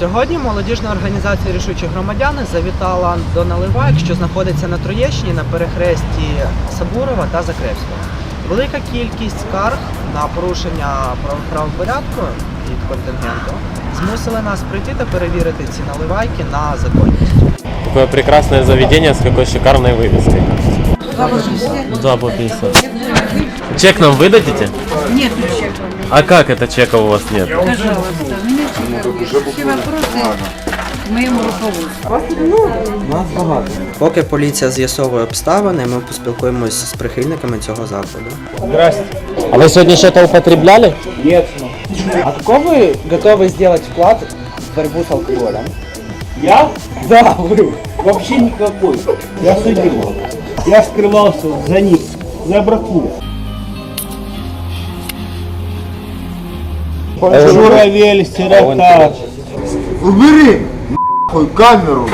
Сьогодні молодіжна організація рішучі громадяни завітала до Наливайк, що знаходиться на Троєщині на перехресті Сабурова та Закревського. Велика кількість скарг на порушення прав- правопорядку від контингенту змусили нас прийти та перевірити ці наливайки на законність. Какое прекрасное заведение с какой шикарной вывеской. Два по 50. Чек нам выдадите? Нет чека. А как это чека у вас нет? Пожалуйста, меня чекают. Все вопросы к моему руководству. Поки поліція з'ясовує обставини, ми поспілкуємося з прихильниками цього закладу. А вы сегодня что-то употребляли? Нет. А какой вы готовы сделать вклад в борьбу с алкоголем? Я? Да, вы. Вообще никакой. Я судил. Я скрывался за них, за братву. Журавель, сирота. Убери нахуй камеру.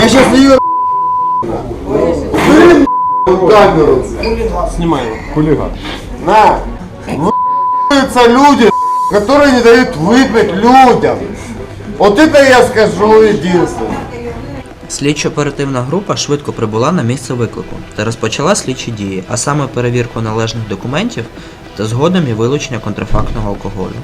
Я сейчас ее Убери нахуй камеру. Снимай. На. Выебываются люди, которые не дают выпить людям. Вот это я скажу единственное. Слідчо-оперативна група швидко прибула на місце виклику та розпочала слідчі дії, а саме перевірку належних документів та згодом і вилучення контрафактного алкоголю.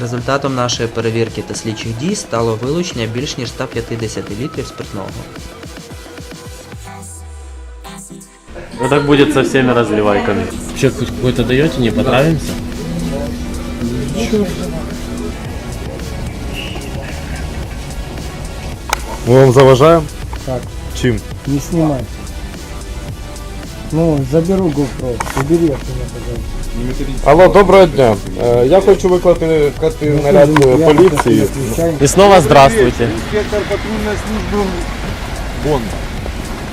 Результатом нашої перевірки та слідчих дій стало вилучення більш ніж 150 літрів спиртного. Ну так будет со всеми разливайками. Чек хоть какой-то даете, не понравимся? Мы вам заважаем? Так. Чим? Не снимай. Ну, заберу GoPro. Убери от меня, пожалуйста. Алло, доброго дня. Е, Я хочу викликати наряд е, Я поліції. не включаю. И снова здравствуйте. Инспектор патрульной службы Бон.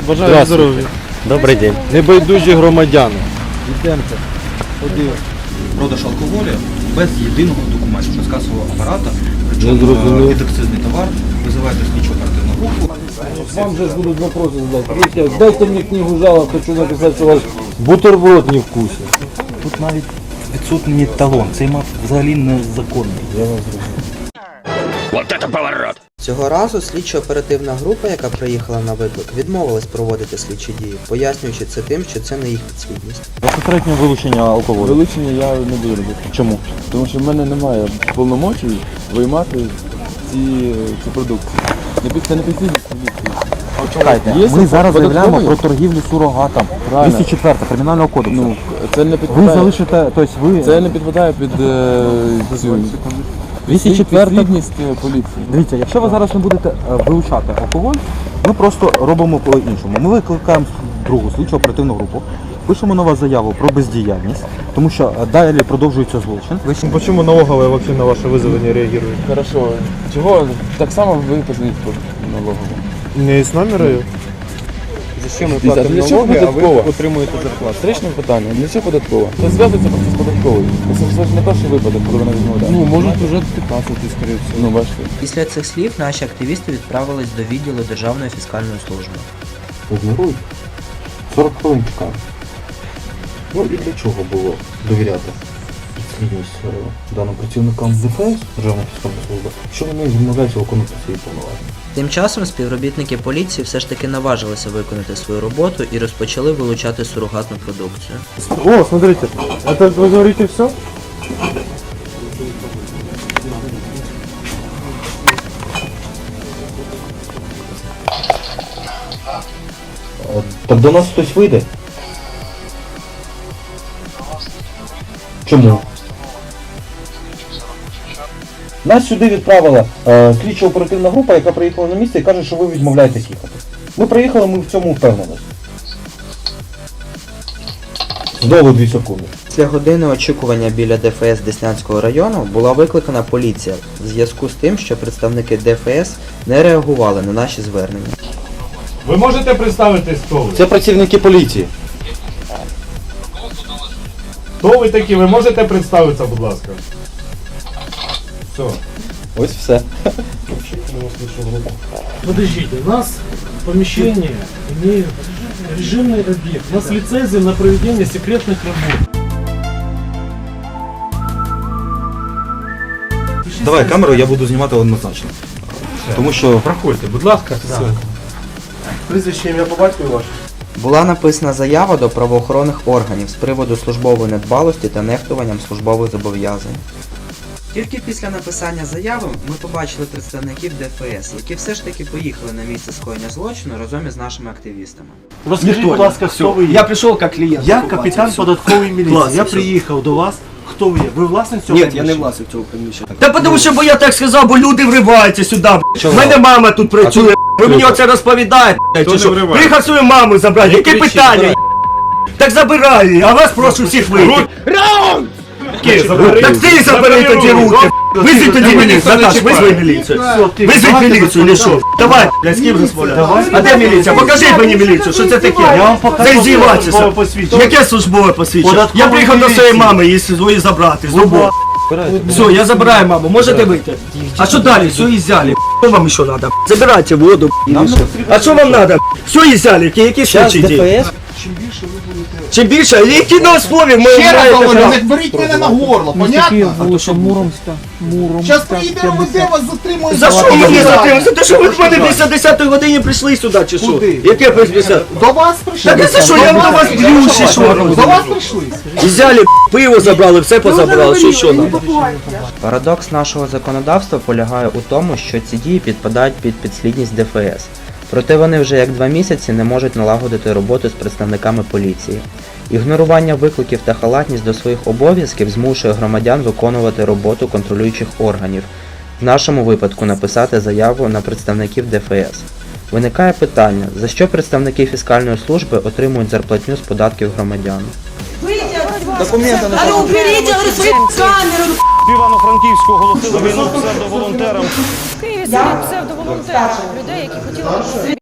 Бажаю здоров'я. Добрый день. Небайдужі громадяни. Йдемте. Ходи. продаж алкоголю без єдиного документу, без касового апарата, Не причому зрозумів. е, підакцизний товар, визиваєте слідчу оперативну групу. Вам же будут вопросы задать. Видите, дайте мне книгу жалоб, хочу написать, что у вас бутерброд не вкусен. Тут навіть відсутній талон, цей мав взагалі незаконний. Я вас Цього разу слідчо-оперативна група, яка приїхала на виклик, відмовилась проводити слідчі дії, пояснюючи це тим, що це не їх підслідність. Безпосередньо вилучення алкоголю. Вилучення я не буду робити. Чому? Тому що в мене немає повномочій виймати ці, ці продукції. Не це не підслідність поліції. Чекайте, Є ми зараз заявляємо про торгівлю сурогатом. Правильно. 204 кримінального кодексу. Ну, це не ви залишите, тобто ви... Це не підпадає під е, цю 204 підслідність е, поліції. Дивіться, якщо ви зараз не будете е, вилучати алкоголь, ми просто робимо по-іншому. Ми викликаємо другу слідчу оперативну групу, пишемо на вас заяву про бездіяльність, тому що е, далі продовжується злочин. Ви Почему налоговая вообще на ваше вызвание не реагирует? Хорошо. Чого так само ви позвоніть по налогову? У меня есть номер ее. Зачем мы Дивіться, для чого налоги, а податкова? ви отримуєте зарплату? Встречне питання, для чого податкова? Це зв'язується просто з податковою. Це ж не перший випадок, коли вона відмовляє. Ну, может уже 15 скорее всего. Ну, бачите. Після цих слів наші активісти відправились до відділу Державної фіскальної служби. Ігнорують. 40 хвилин чекав. Ну і для чого було довіряти підслідність е, даним працівникам ДФС, Державна фіскальна служба, що вони відмовляються виконувати свої повноваження. Тим часом співробітники поліції все ж таки наважилися виконати свою роботу і розпочали вилучати сурогатну продукцію. О, смотрите, это вы говорите все? Так до нас хтось вийде? Чому? Нас сюди відправила е, слідчо оперативна група, яка приїхала на місце і каже, що ви відмовляєтесь їхати. Ми приїхали, ми в цьому впевнились. Знову дві секунди. Після години очікування біля ДФС Деснянського району була викликана поліція в зв'язку з тим, що представники ДФС не реагували на наші звернення. Ви можете представитись, хто ви? Це працівники поліції. Хто ви такі? Ви можете представитися, будь ласка? Все. Ось все. Подождите, у нас помещение имеет режимный объект. У нас лицензия на проведение секретных работ. Давай камеру, я буду знімати однозначно. Тому що Проходьте, будь ласка. Прізвище ім'я по батькові ваше? Була написана заява до правоохоронних органів з приводу службової недбалості та нехтуванням службових зобов'язань. Тільки після написання заяви ми побачили представників ДФС, які все ж таки поїхали на місце скоєння злочину разом із нашими активістами. Розкажіть, будь ласка, хто ви є? Я пришел как клиент. Я капітан податкової міліції. Клас, я все. приїхав до вас. Хто ви є? Ви власник цього Нет, я не власник цього приміщення. Та тому що бо я так сказав, бо люди вриваються сюди. У мене мама тут працює. Ви мені оце розповідаєте. чи що? Приїхав свою маму забрати. Які питання? Так забирай її, а вас прошу всіх вийти. Раунд! Так ти забери тоді руки. Визвіть тоді міліцію. Наташ, визвай міліцію. Визвіть міліцію, не що. Давай, блядь, з ким розмовляти? А де міліція? Покажіть мені міліцію, що це таке? Я вам покажу Це службове посвідчення. Яке службове посвідчення? Я приїхав до своєї міліції. мами її свої забрати з роботи. Все, я забираю маму, можете вийти. А що далі? Все, ізяли. Що вам ще треба? Забирайте воду. А що вам треба? Все, ізяли, які, які слідчі дії? Чим більше, які на основі ми знаєте, що- беріть мене на горло, понятно? Зараз приїде РОВД, вас затримують. За що мені затримали? За те, що ви в мене після 10 годині прийшли сюди, чи що? Куди? Яке після? До вас прийшли. Так це що, я до вас б'ю, чи що? До вас прийшли. Взяли, пиво забрали, все позабрали, що що нам? Парадокс нашого законодавства полягає у тому, що ці дії підпадають під підслідність ДФС. Проте вони вже як два місяці не можуть налагодити роботу з представниками поліції. Ігнорування викликів та халатність до своїх обов'язків змушує громадян виконувати роботу контролюючих органів. В нашому випадку написати заяву на представників ДФС. Виникає питання, за що представники фіскальної служби отримують зарплатню з податків громадян. Документи на А уберите, говорю, свою камеру. Івано-Франківську оголосили війну псевдоволонтерам. Псевдоволонтерів, людей, які хотіли